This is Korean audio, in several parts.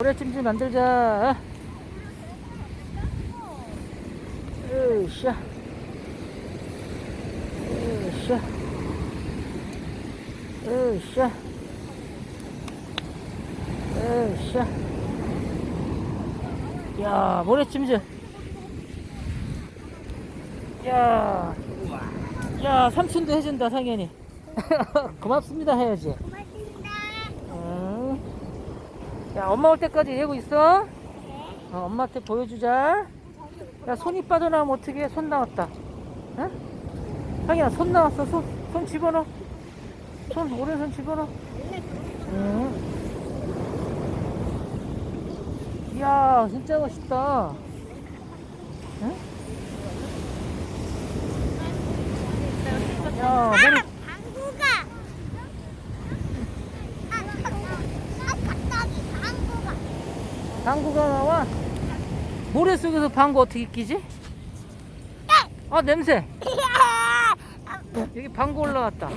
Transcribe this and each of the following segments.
모래찜질 만들자. 으쌰. 으쌰. 으쌰. 으쌰. 야, 모래찜질. 야. 야, 삼촌도 해준다, 상현이. 고맙습니다, 해야지. 야, 엄마 올 때까지 이러고 있어. 어, 엄마한테 보여주자. 야, 손이 빠져나오면 어떻게 해? 손 나왔다. 응? 상이야, 손 나왔어. 손, 손 집어넣어. 손, 오른손 집어넣어. 응. 이야, 진짜 멋있다. 응? 야, 머리, 방구가. 아, 아, 갑자기 방구가. 방구가 나와. 모래 속에서 방구 어떻게 끼지? 아, 냄새. 여기 방구 올라왔다.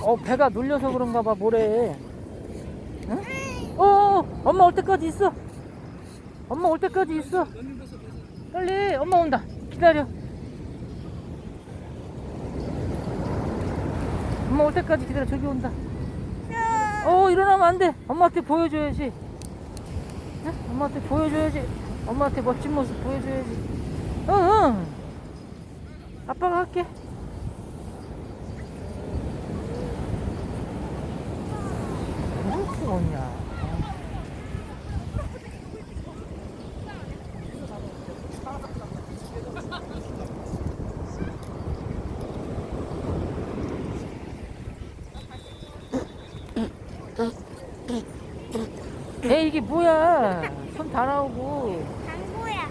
어, 배가 눌려서 그런가 봐, 모래에. 응? 어, 어, 엄마 올 때까지 있어. 엄마 올 때까지 있어. 빨리, 엄마 온다. 기다려. 엄마 올 때까지 기다려. 저기 온다. 어, 일어나면 안 돼. 엄마한테 보여줘야지. 응? 엄마한테 보여줘야지. 엄마한테 멋진 모습 보여줘야지. 응, 응. 아빠가 할게. 에 이게 뭐야? 손 다 나오고 방구야.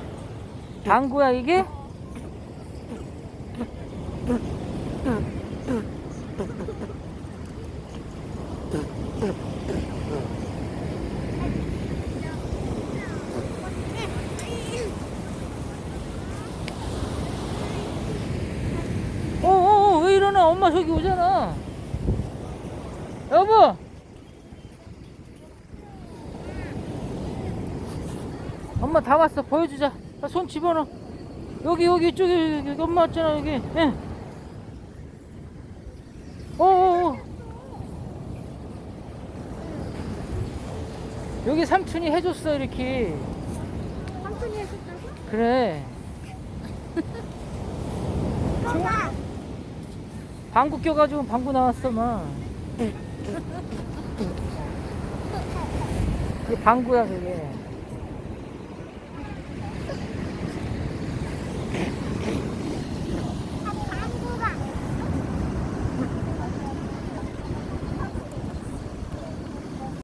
방구야 이게? 어어어 왜 이러나? 엄마 저기 오잖아. 여보. 엄마 다 왔어. 보여주자. 아, 손 집어넣어. 여기 여기 이쪽에 여기, 여기 엄마 왔잖아 여기. 예. 어어어. 여기 삼촌이 해줬어 이렇게. 삼촌이 해줬다고? 그래. 엄마. 방구 껴가지고 방구 나왔어 막 이게 방구야 그게